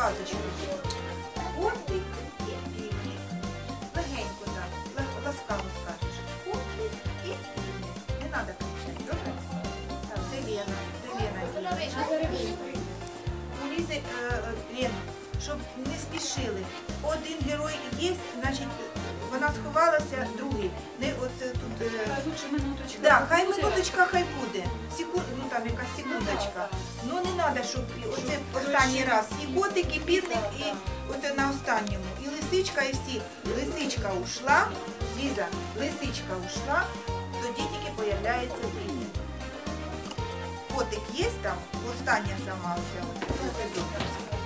е, казочку. І півник. Легенько так, ласкаво скажеш. Котик і півник. Не треба кричати, добре? Так, де Лена? Де Лена? У Лізи, е, е, Лен, щоб не спішили. Один герой є, значить, вона сховалася, другий. Не оце тут. е, Лучше минуточку. Да, хай минуточка, хай буде. Секунд, ну там якась секундочка. Ну не треба, щоб оце останній раз. І котик, і півник, і оце на останньому. І лисичка, і всі. Лисичка ушла, Ліза, лисичка ушла, тоді тільки появляється півник. Котик є там, остання сама оця.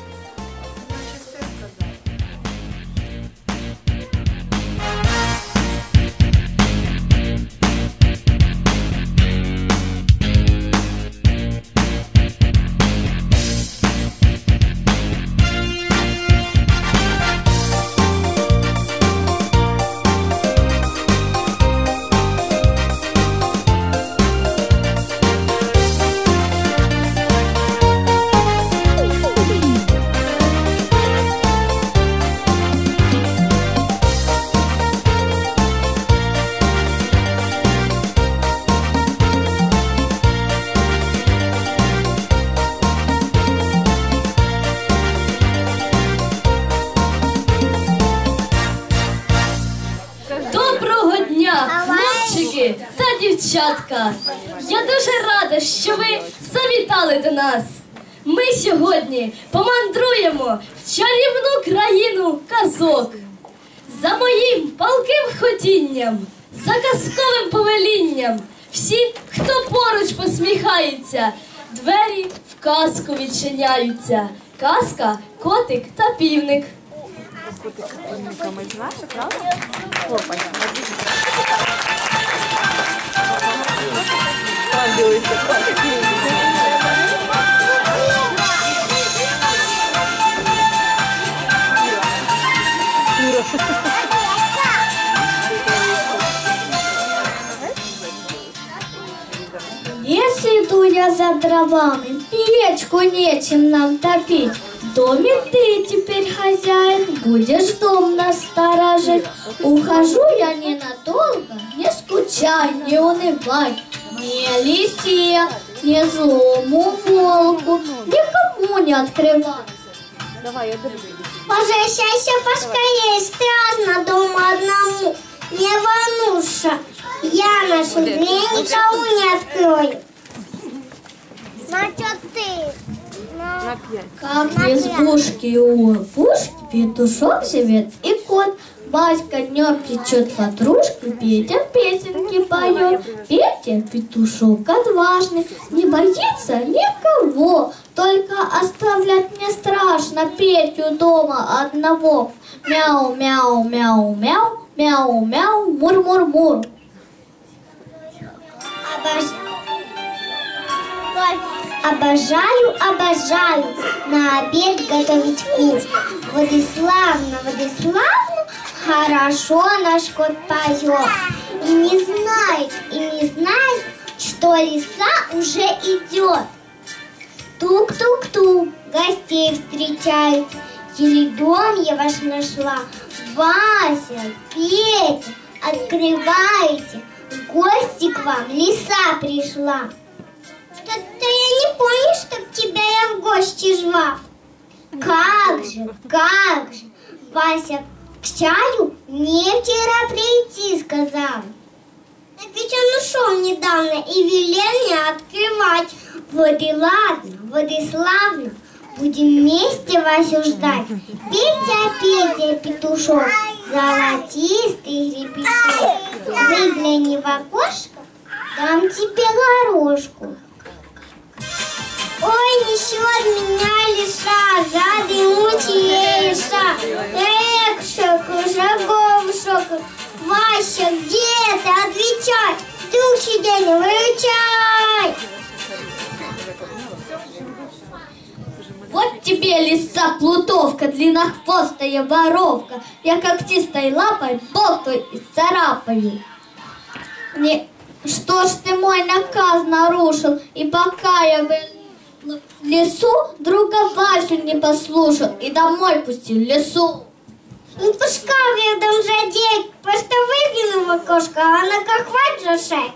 Сьогодні помандруємо в чарівну країну казок. За моїм палким хотінням, за казковим повелінням, всі, хто поруч посміхається, двері в казку відчиняються. Казка, котик та півник. Лес иду я за дровами, печку нечем нам топить. В доме ты теперь хозяин, будешь дом насторожить. Ухожу я ненадолго, не скучай, не унывай. Не лисе, не злому волку, никому не открывай. Возвращайся поскорее, страшно дома одному. Не волнуйся, я нашу дверь никому не открою. Значит, ты. Как в избушке у пушки петушок живет и кот. Васька днем печет ватрушки, Петя песенки поет. Петя петушок отважный, не боится никого. Только оставлять мне страшно Петю дома одного. Мяу, мяу, мяу, мур. Обожаю, обожаю на обед готовить вкус. Владиславна, Владиславна, хорошо наш кот поет. И не знает, и не знает, что лиса уже идет. Тук-тук-тук, гостей встречает. Еле дом я ваш нашла. Вася, Петя, открывайте. Гости к вам лиса пришла. Что-то я не помню, чтоб тебя я в гости жила. Как же, как же, Вася к чаю мне вчера прийти сказал. Так ведь он ушел недавно и велел мне открывать. Вот и ладно, вот и славно. Будем вместе Васю ждать. Петя, Петя, петушок, золотистый гребешок. Выгляни в окошко, дам тебе горошку. Ой, несет меня лиса, жады мучи лиса. Эх, шоку, шагом шоку. Вася, где ты? Отвечай. Вдруг сиденье, выручай. Вот тебе лиса плутовка, длиннохвостая воровка. Я когтистой лапой болтаю и царапаю. Не... Что ж ты мой наказ нарушил, и пока я был в лесу, друга Васю не послушал и домой пустил лесу. Не пускав я дом жадеть, просто выгляну в окошко, а она как хватит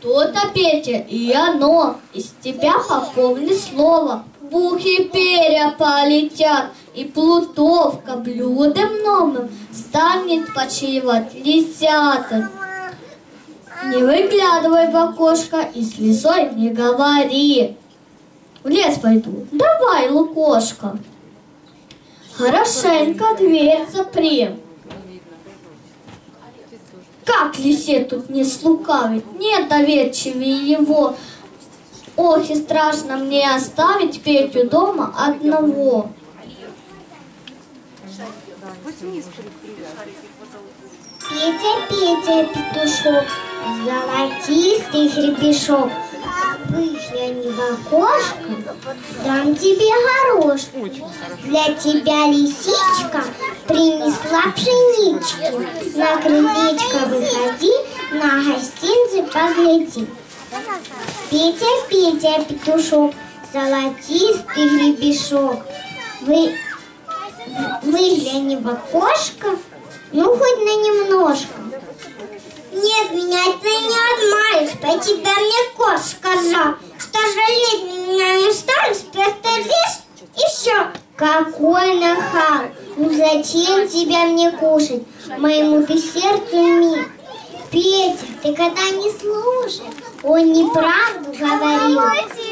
То-то, Петя, и оно, из тебя по полное слово. Пух и перья полетят, и плутовка блюдом новым станет почивать лисята. Не выглядывай в окошко и с лисой не говори. В лес пойду, давай, лукошка. Хорошенько дверь запри. Как лисе тут не слукавить, нет доверчивее его. Ох, и страшно мне оставить Петю дома одного. Петя, Петя, петушок, золотистый гребешок, выгляни в окошко, дам тебе горошку. Для тебя лисичка принесла пшенички. На крылечко выходи, на гостинцы погляди. Петя, Петя, петушок, золотистый гребешок, вы, выгляни в окошко, ну хоть на немножко. Нет, меня ты не обманешь, по тебе мне кот сказал, что жалеть меня не станешь, просто лишь и все. Какой нахал! Ну зачем тебя мне кушать? Моему ты сердцу миг. Петя, ты когда не слушай, он неправду говорил.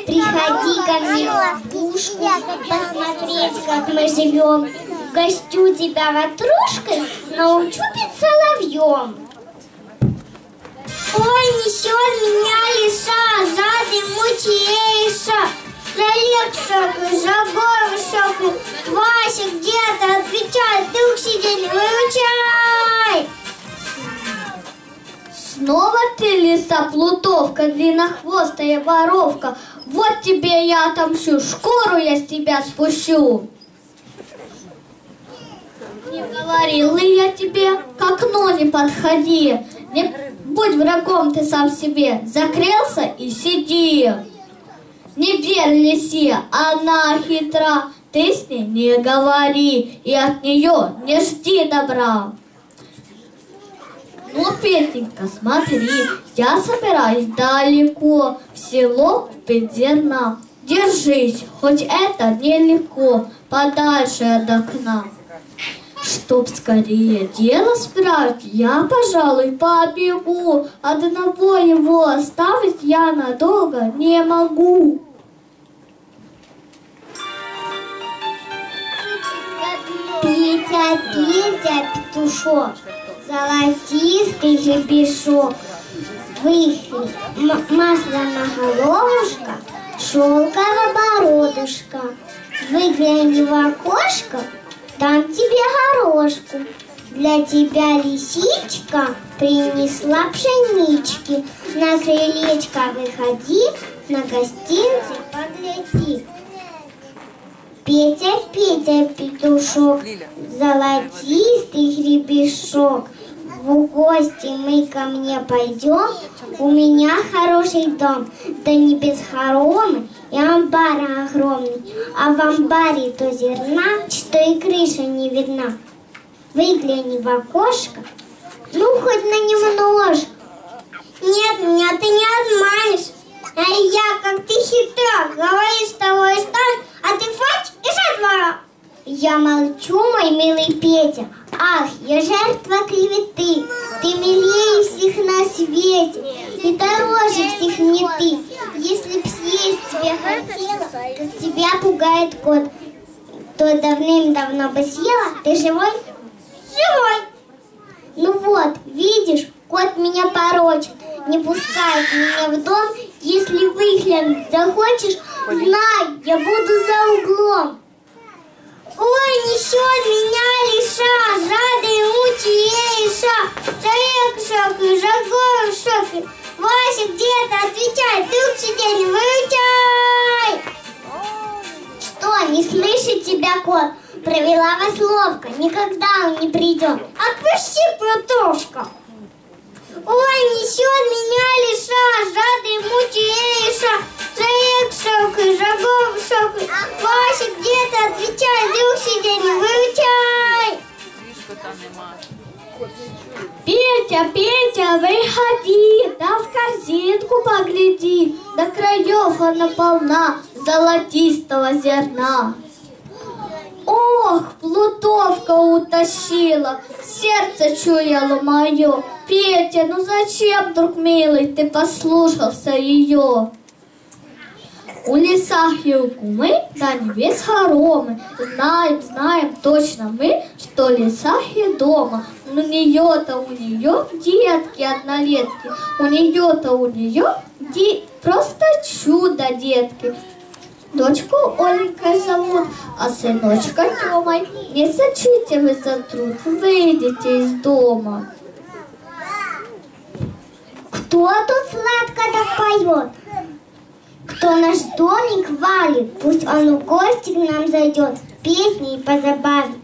Приходи ко мне в пушку, посмотреть, как мы живем. Гостю тебя ватрушкой, научу петь соловьем. Ой, несет меня лиса, сзади мучейша. Жалек жагой высокой, Вася где-то отвечает, ты учитель, выучай. Снова ты, лиса плутовка, длиннохвостая воровка. Вот тебе я отомщу, шкуру я с тебя спущу. Не говорил ли я тебе, к окну не подходи. Не будь врагом ты сам себе, закрылся и сиди. Не верь лисе, она хитра, ты с ней не говори, и от нее не жди добра. Ну, Петенька, смотри, я собираюсь далеко, в село в Петерна. Держись, хоть это нелегко, подальше от окна. Чтоб скорее дело справить, я, пожалуй, побегу. Одного его оставить я надолго не могу. Петя, Петя, петушок, золотистый гребешок, выхли масло на головушка, шелково бородушка, выгляни в окошко, дам тебе горошку. Для тебя лисичка принесла пшенички. На крылечко выходи, на гостинцы погляди. Петя, Петя, петушок, золотистый гребешок. В гости мы ко мне пойдем, у меня хороший дом, да не без хоромы и амбара огромный, а в амбаре то зерна, что и крыша не видна. Выгляни в окошко, ну хоть на немножко. Нет, меня ты не обманешь. А я, как ты хитра, говоришь, того и станешь, а ты фач и жертва. Я молчу, мой милый Петя. Ах, я жертва клеветы. Ты милее всех на свете. И дороже всех мне ты. Если б съесть тебя хотела, как тебя пугает кот, то давным-давно бы съела. Ты живой? Живой. Ну вот, видишь, кот меня порочит, не пускает меня в дом. Если выглянуть захочешь, знай, я буду за углом. Ой, несет меня лиса, жады мучиеша, Жарек в шоке, жагой в. Вася где-то отвечает, ты учитель, выучай! Что не слышит тебя кот? Провела вас ловко, никогда он не придет. Отпусти, плутовка. Ой, несет меня лиша, жадный мучаеша. Заек шелкой, жагом шелкой. Вася, где ты? Отвечай, друг сидя, не выручай. Петя, Петя, выходи, да в корзинку погляди, до краев она полна золотистого зерна. Ох, плутовка утащила, сердце чуяло мое. Петя, ну зачем, друг милый, ты послушался ее? У лесах и у кумы до небес хоромы. Знаем, знаем точно мы, что лесах и дома. У нее-то у нее детки однолетки. У нее-то у нее ди- просто чудо детки. Дочку Оленькой зовут, а сыночка Тёмой. Не сочите вы за труд, выйдите из дома. Кто тут сладко поет? Кто наш домик валит, пусть он в гости к нам зайдет, песни и позабавит.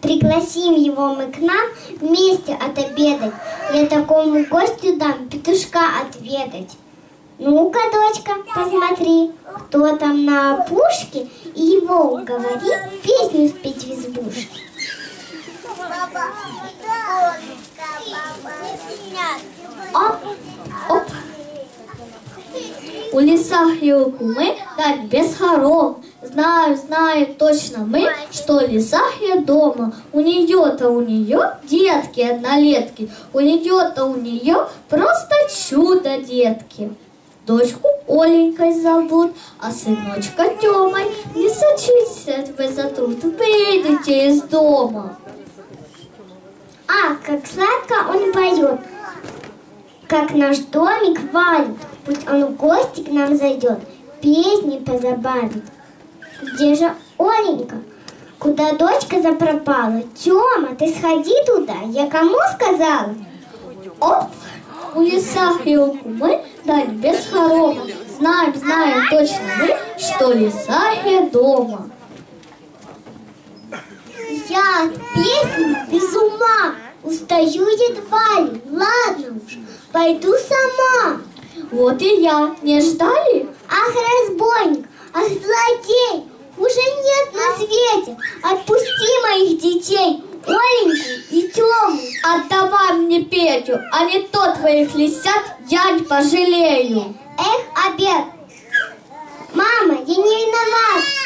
Пригласим его мы к нам вместе отобедать. Я такому гостю дам петушка отведать. Ну-ка, дочка, посмотри, кто там на опушке, и его уговори песню спеть в избушке. Оп, оп. У лесах и у кумы дать без хором. Знаем, знаем точно мы, что лесах и дома. У нее-то у нее детки однолетки. У нее-то у нее просто чудо детки. Дочку Оленькой зовут, а сыночка Тёмой. Не сочитесь вы за труд, выйдите из дома. А, как сладко он поет, как наш домик валит, пусть он в гости к нам зайдет, песни позабавит. Где же Оленька? Куда дочка запропала? Тёма, ты сходи туда, я кому сказала? Оп! У лесах и у кумы дать без хорoma. Знаем, знаем точно мы, что леса и дома. Я от песни без ума, устаю едва ли, ладно уж, пойду сама. Вот и я. Не ждали? Ах, разбойник, ах, злодей, уже нет на свете. Отпусти моих детей, Оленьку и Тему. Отдавай мне Петю, а не то твоих лисят я не пожалею. Эх, обед. Мама, я не виноват.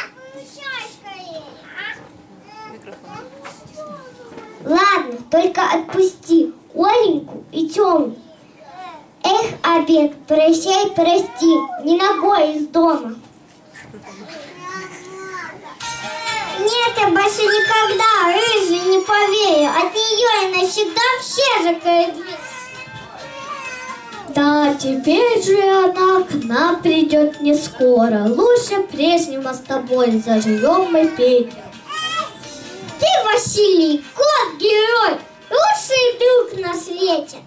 Ладно, только отпусти Оленьку и Тему. Эх, обед, прощай, прости, не ногой из дома. Нет, я больше никогда рыжий не поверю. От нее я навсегда все же Да, теперь же она к нам придет не скоро. Лучше прежнего с тобой заживем мы Петя. Ты, Василий, кот-герой, лучший друг на свете.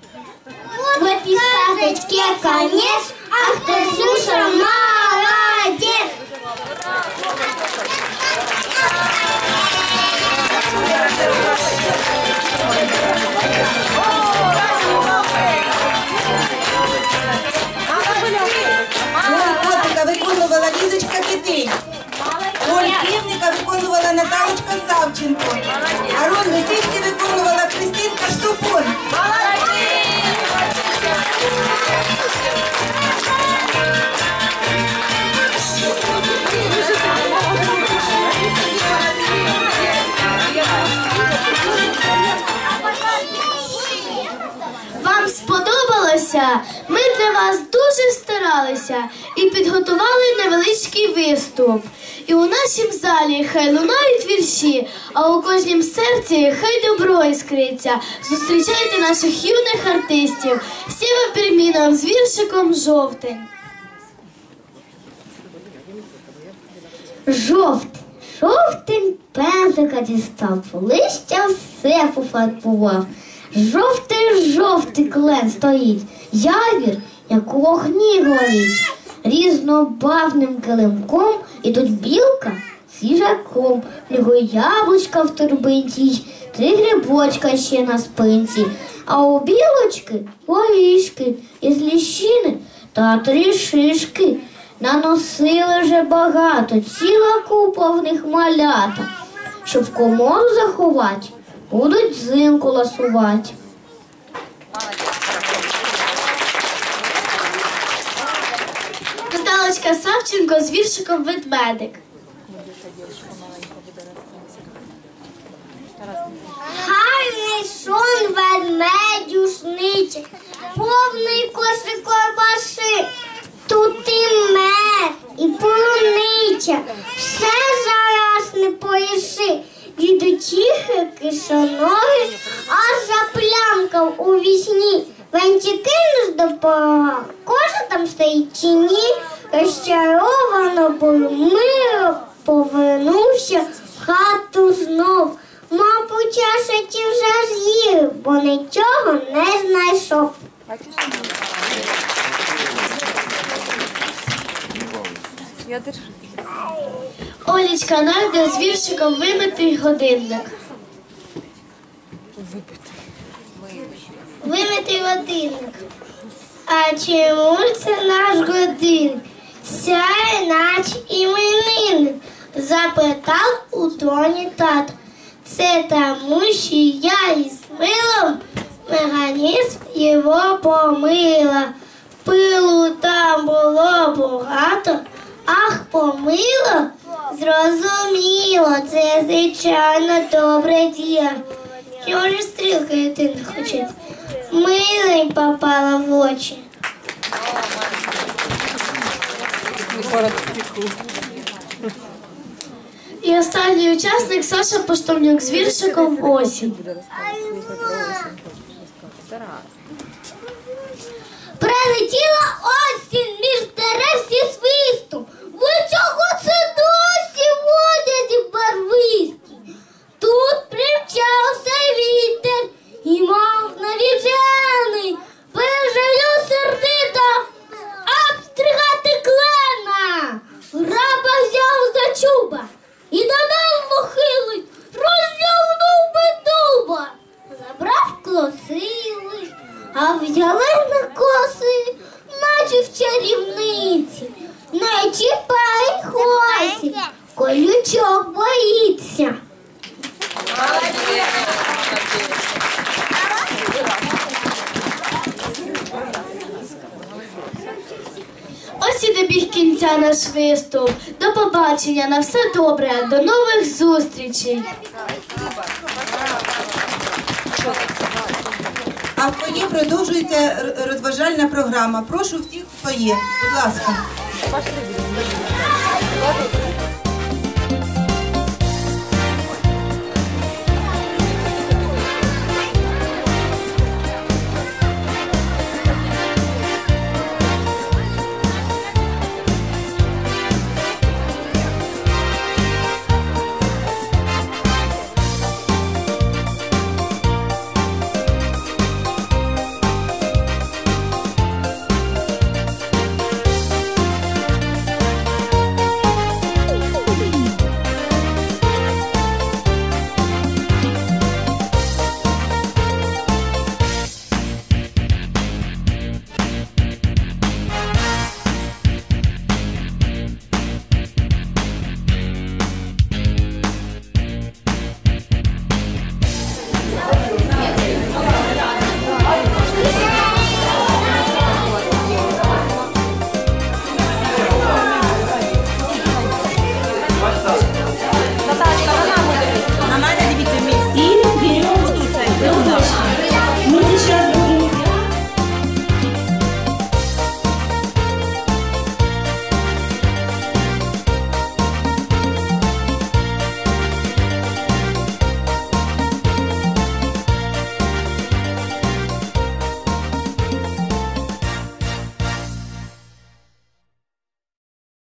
Вот в этой сказочке конец, ах ты, Слюша, молодец! Котика виконувала Лізочка Китий. Роль півника виконувала Наталочка Савченко. Старалися і підготували невеличкий виступ. І у нашім залі хай лунають вірші, а у кожнім серці хай добро іскриться. Зустрічайте наших юних артистів Сєва Пермінов з віршиком Жовтень. Жовтень, жовтень пензика дістав, листя все пофарбував. Жовтий, жовтий клен стоїть, явір, як у вогні горить. різнобавним килимком, і тут білка з їжаком, в нього яблучка в торбинці, три грибочка ще на спинці, а у білочки горішки із ліщини та три шишки. Наносили вже багато, ціла купа в них малята. Щоб комору заховати, будуть зимку ласувати. Наталочка Савченко з віршиком ведмедик. Гарний сон ведмедю сниться, повний кошик ковбаси. Тут і мед, і полуниця, все зараз не поїси. Від утіхи кишоноги, аж заплямкав у вісні. Венці кинеш до порога, кожа там стоїть чи ні, розчаровано полумиро повернувся в хату знов. Мабуть, чашечі вже з'їв, бо нічого не знайшов. Олічка Найде з віршиком вимитий годинник. Вимити годинник. А чому це наш годинник? Сяє наче іменинник, запитав у тоні тато. Це тому, що я із милом механізм його помила. Пилу там було багато, ах, помило, зрозуміло, це звичайно добре діло. Чого ж стрілка не хоче? Милень попала в очі. І останній учасник Саша Поштовнюк з віршиком Осінь. Прилетіла осінь між дерев Кінця наш виступ. До побачення, на все добре, до нових зустрічей. А в фоє продовжується розважальна програма. Прошу всіх хто є. будь ласка.